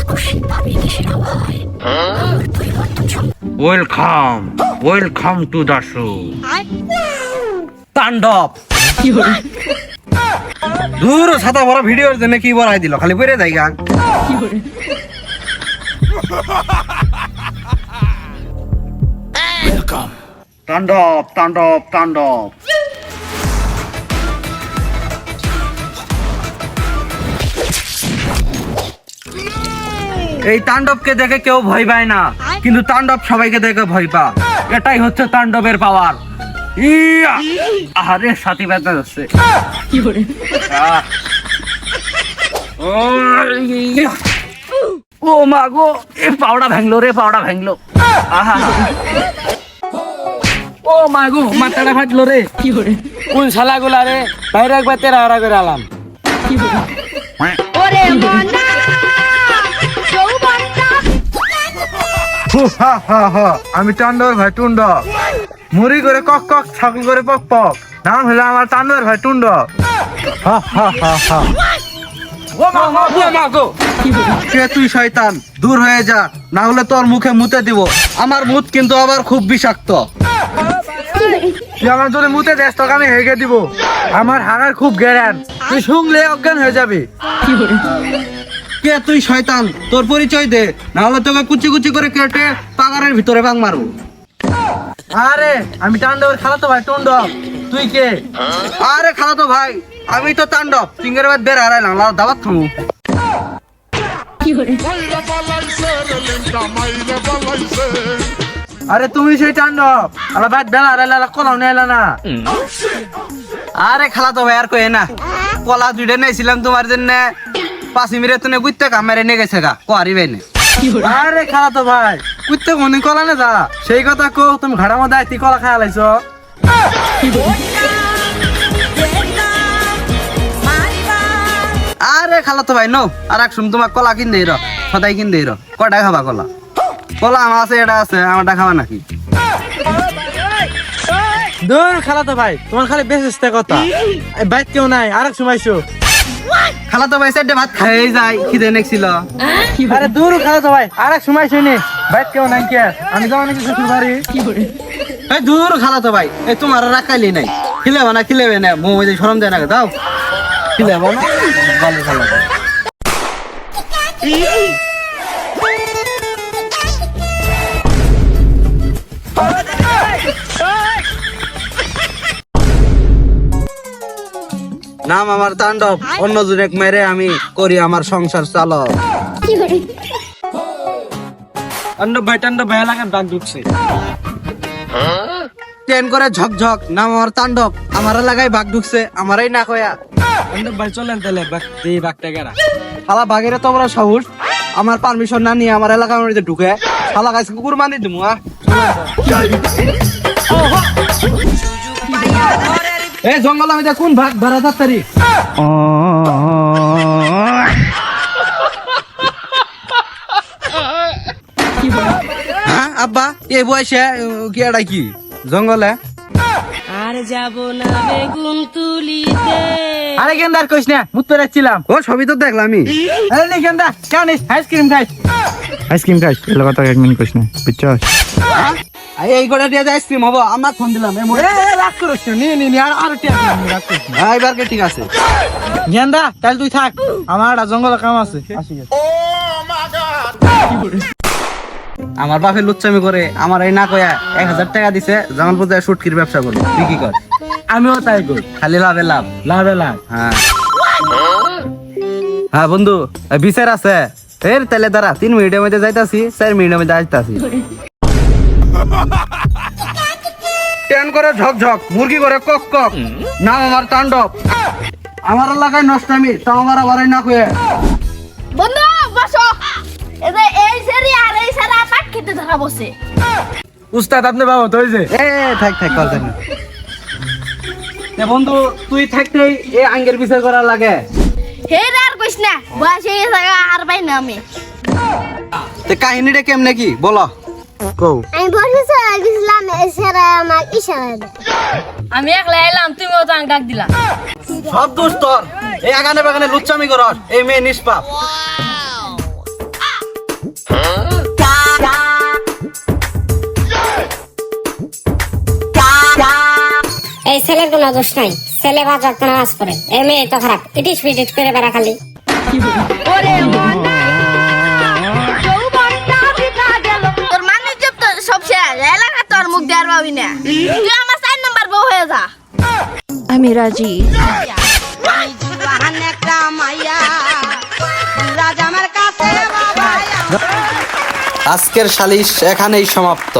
আকস্মিকভাবে দেশের আবহাওয়ায় আমূল পরিবর্তন welcome welcome to the show তাণ্ডব দূর ছাতা ভরা ভিডিওর জন্য কি বড়াই দিল? খালি পরে যাই গা। তাণ্ডব তাণ্ডব তাণ্ডব এই তাণ্ডবকে দেখে কেউ ভয় পায় না কিন্তু তাণ্ডব সবাইকে দেখে ভয় পা এটাই হচ্ছে তাণ্ডবের পাওয়ার ইয়া! আহারে সাথী ব্যথা যাচ্ছে আহ! ও, ও মা গো এ পাওড়া ভাঙলো রে পাওড়া ভাঙলো। আহা। ও মা গো মাথাটা ফাটলো রে। কোন শালা গুলা রে? বাইরে একবার তেরা হারা করে আলাম। ওরে মনা আমি টান্ডর ভাই টুন্ড। মুড়ি করে কক কক ছাগল করে পক পক। নাম হলো আমার টান্ডর ভাই টুন্ড। কে তুই শয়তান? দূর হয়ে যা না হলে তোর মুখে মুতে দিব। আমার মুত কিন্তু আবার খুব বিষাক্ত। তুই আমার যদি মুতে দেশ তোকে আমি হেগে দিব। আমার হাগার খুব গেরান। তুই শুনলে অজ্ঞান হয়ে যাবি। কে তুই শয়তান? তোর পরিচয় দে না হলে তোকে কুচি কুচি করে কেটে পাগারের ভিতরে বাং মারবো। আরে আমি তাণ্ডবের খালাতো ভাই টুন্ডব তুই কে? আরে খালাতো ভাই আমি তো তাণ্ডব। সিঙ্গের বাদ বের balancer, lenta, maila balancer. আরে তুমি সেই তাণ্ডব আলা বাদ বেলা হারাইলা কলাও নেলা না। আরে খালাতো ভাই আর কই না কলা দুইটা নেছিলাম তোমার জন্য। পাঁচ মিনিট তুমি বুঝতে কামেরে নিয়ে গেছে গা কোয়ারি বেনে আরে খালা তো ভাই। কুত্তে কোনি কলা না যা সেই কথা কো তুমি ঘাড়া মধ্যে আইতি কলা খাই লাইছো। আরে খালা তো ভাই নো আর এক সময় তোমার কলা কিন দেই র সদাই কিন দেই র কটা খাবা কলা? কলা আমার আছে এটা আছে আমারটা খাবা নাকি? দূর খালা তো ভাই তোমার খালি বেসিসতে কথা। বাইক কেউ নাই আরেক সময় আইসো। খালাতো ভাই সাইডে ভাত খাই যায় খিদে নেছিল আরে দূর খালাতো ভাই আরেক সময় আইসো নি বাইক কেউ নাই কে আমি যাও নাকি শ্বশুর বাড়ি এই দূর খালাতো ভাই এই তোমার রাখাইলি নাই। খিলেবা না খিলেবে না মো মধ্যে সরম দেয় না দাও খিলেবা না ভালো খালাতো নাম আমার তাণ্ডব। অন্য জুনেক মেরে আমি করি আমার সংসার চালক। তাণ্ডব ভাই তাণ্ডব ভাই এলাকার ডাক ঢুকছে ট্রেন করে ঝকঝক নাম আমার তাণ্ডব। আমার এলাকায় বাঘ ঢুকছে আমারই না কয়া। তাণ্ডব ভাই চলেন তাহলে বাক এই বাকটা গেরা শালা বাঘের তো আমরা সাহস। আমার পারমিশন না নিয়ে আমার এলাকার মধ্যে ঢুকে। শালা গাছ কুকুর মানি দিমু আ এই জঙ্গল আমি কোন ভাগ ভাড়া তাড়াতাড়ি হ্যাঁ আব্বা এই বয়সে কি এটা কি? জঙ্গলে? আর যাব না বেগুন তুলিতে। আরে গেন্দার কইস না মুত ও সবই তো দেখলামই আরে নি গেন্দা কেন আইসক্রিম খাইস। আইসক্রিম খাইস এলা কথা এক মিনিট কইস না বুঝছস? এই- করে দিয়ে আইসক্রিম হব। আমার ফোন দিলাম রাগ করিস না আর হ্যাঁ, ঠিক আছে? গেন্দা তাহলে তুই থাক। আমার জঙ্গলে কাম আছে। আমার বাপে লুচ্চামি করে আমার এই না কয়া এক হাজার টাকা দিছে জামালপুর যায় সুটকির ব্যবসা করি তুই কি কর? আমিও তাই করি। খালি লাভে লাভ। লাভে লাভ। হ্যাঁ। হ্যাঁ বন্ধু বিচার আছে। এর তাহলে দাঁড়া তিন মিনিটের মধ্যে যাইতাছি চার মিনিটের মধ্যে আসতাছি। ট্রেন করে ঝকঝক মুরগি করে কক কক। নাম আমার তাণ্ডব। আমার এলাকায় নষ্টামি তাও আমার আবার এই না কয়ে। বন্ধু বসো। এই যে এই সেরি আর এই সারা পাট খেতে ধরা বসে। উস্তাদ আপনি বাবা তো যে। এ থাক থাক কল দেন এ বন্ধু তুই থাকতেই এ আঙ্গের বিচার করা লাগে। হে আর কইস না গেছে আর পাই না আমি। তে কাহিনীটা কেমনে কি? বলো। আমি বলছি স্যার এলাম তুমি তো আঙ্গাক দিলা। সব বাগানে লুচ্চামি এই ছেলের কোনো দোষ নাই। ছেলে বাজার তো নামাজ পড়ে। এই খারাপ। ইটিস পিটিস করে বেড়া খালি। আমি রাজি। আজকের সালিশ এখানেই সমাপ্ত।